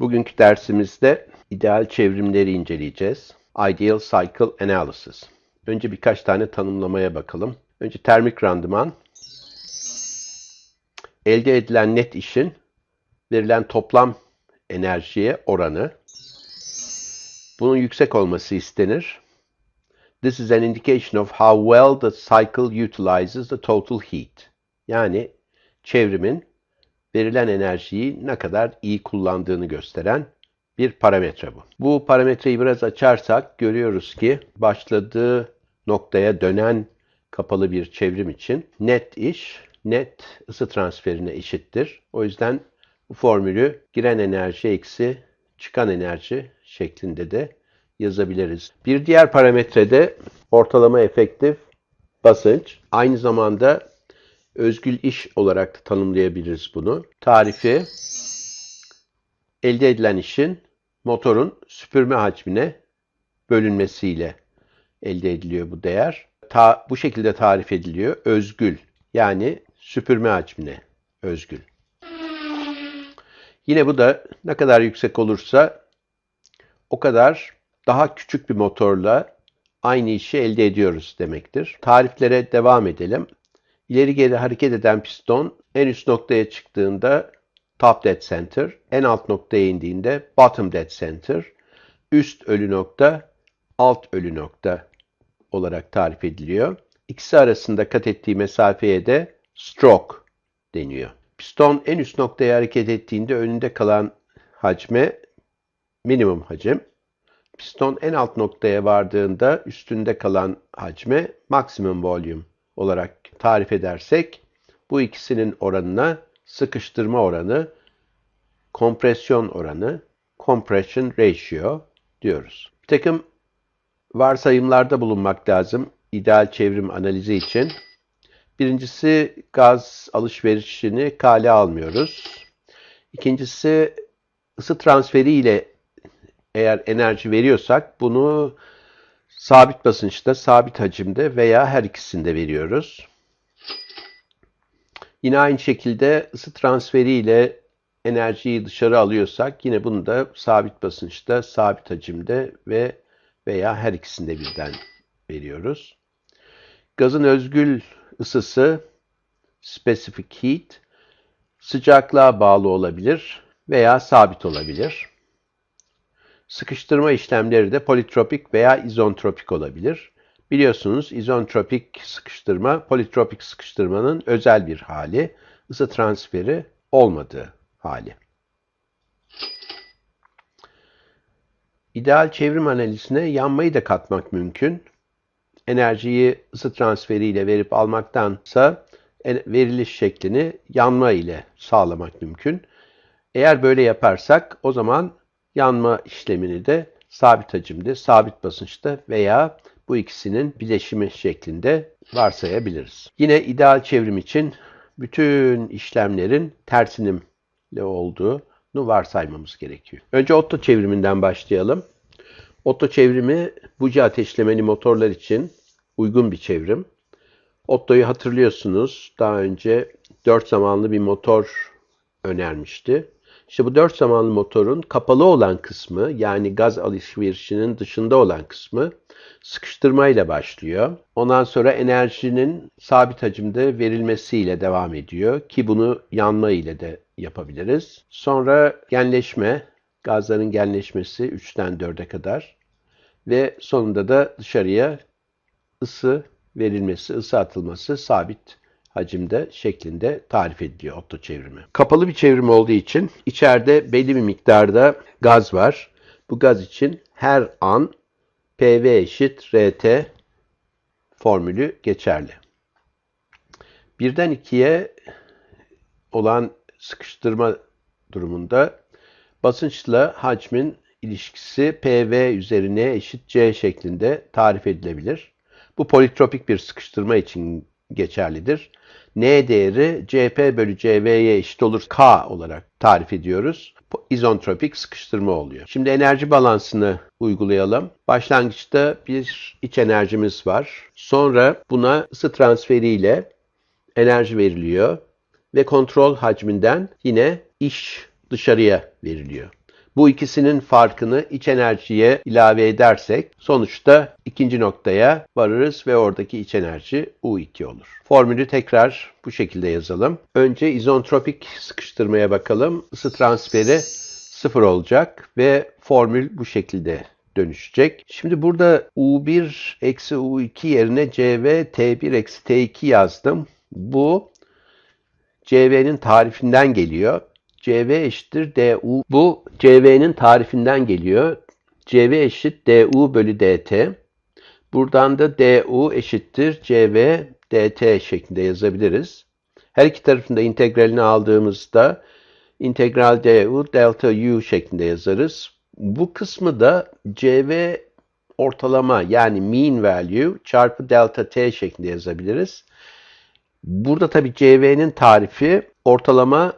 Bugünkü dersimizde ideal çevrimleri inceleyeceğiz. Ideal Cycle Analysis. Önce birkaç tane tanımlamaya bakalım. Önce termik randıman. Elde edilen net işin verilen toplam enerjiye oranı. Bunun yüksek olması istenir. This is an indication of how well the cycle utilizes the total heat. Yani çevrimin verilen enerjiyi ne kadar iyi kullandığını gösteren bir parametre bu. Bu parametreyi biraz açarsak görüyoruz ki başladığı noktaya dönen kapalı bir çevrim için net iş net ısı transferine eşittir. O yüzden bu formülü giren enerji eksi çıkan enerji şeklinde de yazabiliriz. Bir diğer parametre de ortalama efektif basınç. Aynı zamanda özgül iş olarak da tanımlayabiliriz bunu. Tarifi elde edilen işin motorun süpürme hacmine bölünmesiyle elde ediliyor bu değer. Ta, bu şekilde tarif ediliyor. Özgül yani süpürme hacmine özgül. Yine bu da ne kadar yüksek olursa o kadar daha küçük bir motorla aynı işi elde ediyoruz demektir. Tariflere devam edelim. İleri geri hareket eden piston en üst noktaya çıktığında top dead center, en alt noktaya indiğinde bottom dead center, üst ölü nokta, alt ölü nokta olarak tarif ediliyor. İkisi arasında kat ettiği mesafeye de stroke deniyor. Piston en üst noktaya hareket ettiğinde önünde kalan hacme minimum hacim. Piston en alt noktaya vardığında üstünde kalan hacme maksimum volume olarak tarif edersek bu ikisinin oranına sıkıştırma oranı, kompresyon oranı, compression ratio diyoruz. Bir takım varsayımlarda bulunmak lazım ideal çevrim analizi için. Birincisi gaz alışverişini kale almıyoruz. İkincisi ısı transferi ile eğer enerji veriyorsak bunu sabit basınçta, sabit hacimde veya her ikisinde veriyoruz. Yine aynı şekilde ısı transferi ile enerjiyi dışarı alıyorsak yine bunu da sabit basınçta, sabit hacimde ve veya her ikisinde birden veriyoruz. Gazın özgül ısısı specific heat sıcaklığa bağlı olabilir veya sabit olabilir. Sıkıştırma işlemleri de politropik veya izontropik olabilir. Biliyorsunuz izontropik sıkıştırma, politropik sıkıştırmanın özel bir hali, ısı transferi olmadığı hali. İdeal çevrim analizine yanmayı da katmak mümkün. Enerjiyi ısı transferiyle verip almaktansa veriliş şeklini yanma ile sağlamak mümkün. Eğer böyle yaparsak o zaman yanma işlemini de sabit hacimde, sabit basınçta veya bu ikisinin bileşimi şeklinde varsayabiliriz. Yine ideal çevrim için bütün işlemlerin tersinimle olduğunu varsaymamız gerekiyor. Önce Otto çevriminden başlayalım. Otto çevrimi buji ateşlemeli motorlar için uygun bir çevrim. Otto'yu hatırlıyorsunuz. Daha önce 4 zamanlı bir motor önermişti. İşte bu 4 zamanlı motorun kapalı olan kısmı yani gaz alışverişinin dışında olan kısmı sıkıştırmayla başlıyor. Ondan sonra enerjinin sabit hacimde verilmesiyle devam ediyor ki bunu yanma ile de yapabiliriz. Sonra genleşme, gazların genleşmesi 3'ten 4'e kadar ve sonunda da dışarıya ısı verilmesi, ısı atılması sabit hacimde şeklinde tarif ediliyor Otto çevrimi. Kapalı bir çevrim olduğu için içeride belli bir miktarda gaz var. Bu gaz için her an PV eşit RT formülü geçerli. Birden ikiye olan sıkıştırma durumunda basınçla hacmin ilişkisi PV üzerine eşit C şeklinde tarif edilebilir. Bu politropik bir sıkıştırma için geçerlidir. N değeri CP bölü CV'ye eşit olur K olarak tarif ediyoruz. İzontropik sıkıştırma oluyor. Şimdi enerji balansını uygulayalım. Başlangıçta bir iç enerjimiz var. Sonra buna ısı transferiyle enerji veriliyor ve kontrol hacminden yine iş dışarıya veriliyor. Bu ikisinin farkını iç enerjiye ilave edersek sonuçta ikinci noktaya varırız ve oradaki iç enerji U2 olur. Formülü tekrar bu şekilde yazalım. Önce izontropik sıkıştırmaya bakalım. Isı transferi sıfır olacak ve formül bu şekilde dönüşecek. Şimdi burada U1 eksi U2 yerine CV T1 eksi T2 yazdım. Bu CV'nin tarifinden geliyor. CV eşittir DU. Bu CV'nin tarifinden geliyor. CV eşit DU bölü DT. Buradan da DU eşittir CV DT şeklinde yazabiliriz. Her iki tarafında integralini aldığımızda integral du delta u şeklinde yazarız. Bu kısmı da CV ortalama yani mean value çarpı delta t şeklinde yazabiliriz. Burada tabii CV'nin tarifi ortalama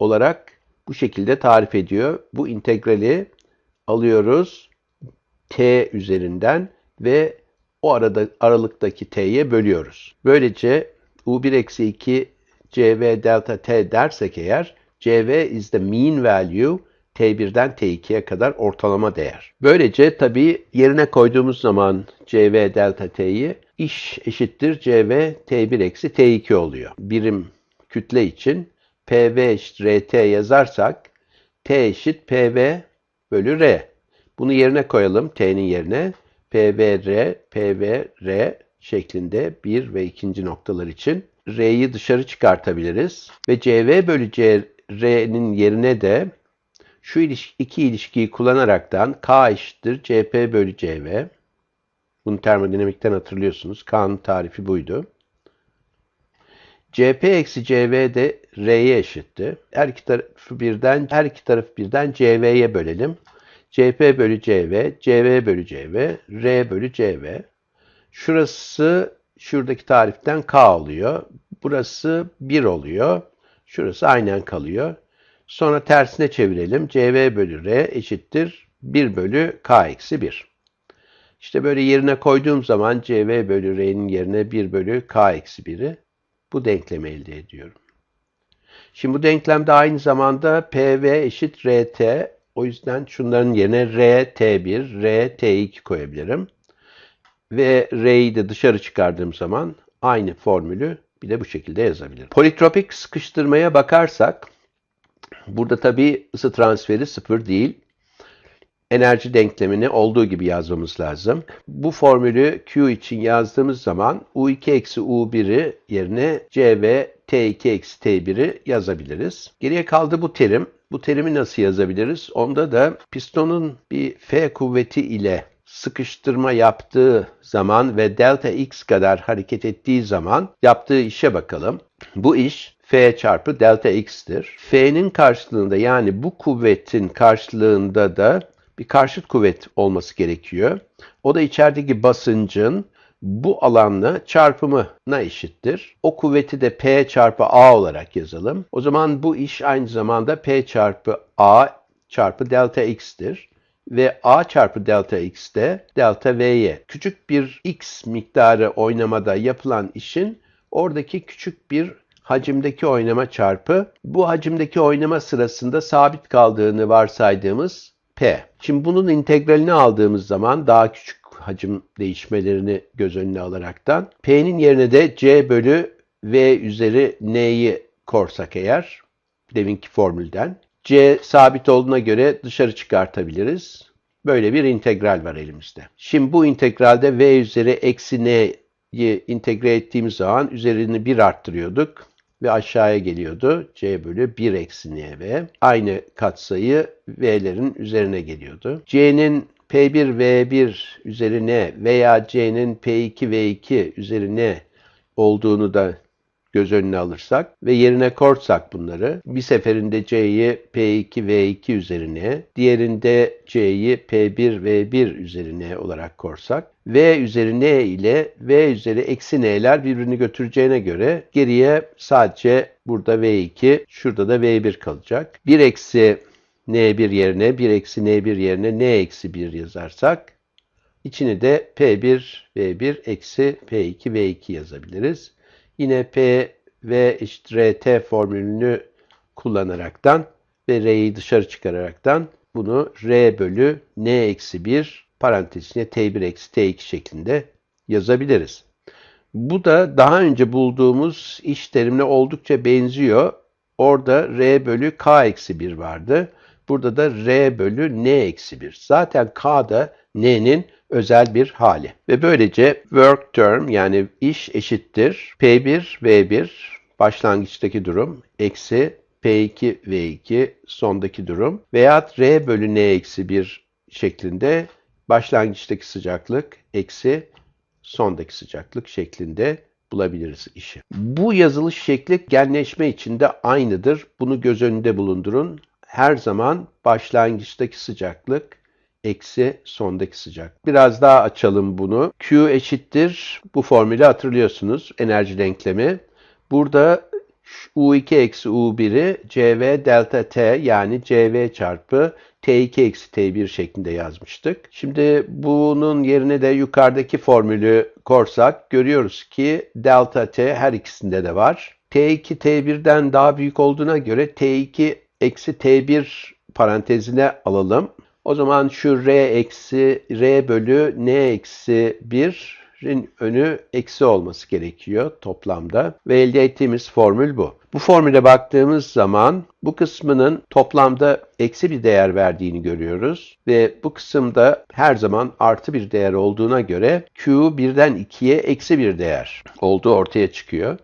olarak bu şekilde tarif ediyor. Bu integrali alıyoruz t üzerinden ve o arada aralıktaki t'ye bölüyoruz. Böylece u1 eksi 2 cv delta t dersek eğer cv is the mean value T1'den T2'ye kadar ortalama değer. Böylece tabii yerine koyduğumuz zaman CV delta T'yi iş eşittir CV T1 eksi T2 oluyor. Birim kütle için PV eşit RT yazarsak T eşit PV bölü R. Bunu yerine koyalım T'nin yerine. PVR, PVR şeklinde bir ve ikinci noktalar için R'yi dışarı çıkartabiliriz. Ve CV bölü CR'nin yerine de şu iki ilişkiyi kullanaraktan K eşittir CP bölü CV. Bunu termodinamikten hatırlıyorsunuz. K'nın tarifi buydu. CP eksi CV de R'ye eşitti. Her iki tarafı birden, her iki tarafı birden CV'ye bölelim. CP bölü CV, CV bölü CV, R bölü CV. Şurası şuradaki tariften K oluyor. Burası 1 oluyor. Şurası aynen kalıyor. Sonra tersine çevirelim. CV bölü R eşittir 1 bölü K eksi 1. İşte böyle yerine koyduğum zaman CV bölü R'nin yerine 1 bölü K eksi 1'i bu denklemi elde ediyorum. Şimdi bu denklemde aynı zamanda PV eşit RT. O yüzden şunların yerine RT1, RT2 koyabilirim. Ve R'yi de dışarı çıkardığım zaman aynı formülü bir de bu şekilde yazabilirim. Politropik sıkıştırmaya bakarsak Burada tabii ısı transferi sıfır değil. Enerji denklemini olduğu gibi yazmamız lazım. Bu formülü Q için yazdığımız zaman U2 eksi U1'i yerine CV T2 eksi T1'i yazabiliriz. Geriye kaldı bu terim. Bu terimi nasıl yazabiliriz? Onda da pistonun bir F kuvveti ile sıkıştırma yaptığı zaman ve delta x kadar hareket ettiği zaman yaptığı işe bakalım. Bu iş F çarpı delta x'tir. F'nin karşılığında yani bu kuvvetin karşılığında da bir karşıt kuvvet olması gerekiyor. O da içerideki basıncın bu alanla çarpımına eşittir. O kuvveti de P çarpı A olarak yazalım. O zaman bu iş aynı zamanda P çarpı A çarpı delta x'tir. Ve A çarpı delta x de delta V'ye. Küçük bir x miktarı oynamada yapılan işin oradaki küçük bir hacimdeki oynama çarpı bu hacimdeki oynama sırasında sabit kaldığını varsaydığımız Şimdi bunun integralini aldığımız zaman daha küçük hacim değişmelerini göz önüne alaraktan P'nin yerine de C bölü V üzeri N'yi korsak eğer deminki formülden C sabit olduğuna göre dışarı çıkartabiliriz. Böyle bir integral var elimizde. Şimdi bu integralde V üzeri eksi N'yi integre ettiğimiz zaman üzerini 1 arttırıyorduk ve aşağıya geliyordu. C bölü 1 eksi NV. Aynı katsayı V'lerin üzerine geliyordu. C'nin P1 V1 üzerine veya C'nin P2 V2 üzerine olduğunu da göz önüne alırsak ve yerine korsak bunları bir seferinde C'yi P2 V2 üzerine, diğerinde C'yi P1 V1 üzerine olarak korsak V üzeri N ile V üzeri eksi N'ler birbirini götüreceğine göre geriye sadece burada V2, şurada da V1 kalacak. 1 eksi N1 yerine 1 eksi N1 yerine N eksi 1 yazarsak içini de P1 V1 eksi P2 V2 yazabiliriz. Yine P ve eşit RT formülünü kullanaraktan ve R'yi dışarı çıkararaktan bunu R bölü N eksi 1 parantezine T1 eksi T2 şeklinde yazabiliriz. Bu da daha önce bulduğumuz iş terimine oldukça benziyor. Orada R bölü K eksi 1 vardı. Burada da R bölü N eksi 1. Zaten K da N'nin özel bir hali. Ve böylece work term yani iş eşittir P1 V1 başlangıçtaki durum eksi P2 V2 sondaki durum veya R bölü N eksi 1 şeklinde başlangıçtaki sıcaklık eksi sondaki sıcaklık şeklinde bulabiliriz işi. Bu yazılış şekli genleşme için de aynıdır. Bunu göz önünde bulundurun. Her zaman başlangıçtaki sıcaklık eksi sondaki sıcak. Biraz daha açalım bunu. Q eşittir. Bu formülü hatırlıyorsunuz. Enerji denklemi. Burada U2 eksi U1'i CV delta T yani CV çarpı T2 eksi T1 şeklinde yazmıştık. Şimdi bunun yerine de yukarıdaki formülü korsak görüyoruz ki delta T her ikisinde de var. T2 T1'den daha büyük olduğuna göre T2 eksi T1 parantezine alalım. O zaman şu R eksi R bölü N eksi 1'in önü eksi olması gerekiyor toplamda. Ve elde ettiğimiz formül bu. Bu formüle baktığımız zaman bu kısmının toplamda eksi bir değer verdiğini görüyoruz. Ve bu kısımda her zaman artı bir değer olduğuna göre Q birden 2'ye eksi bir değer olduğu ortaya çıkıyor.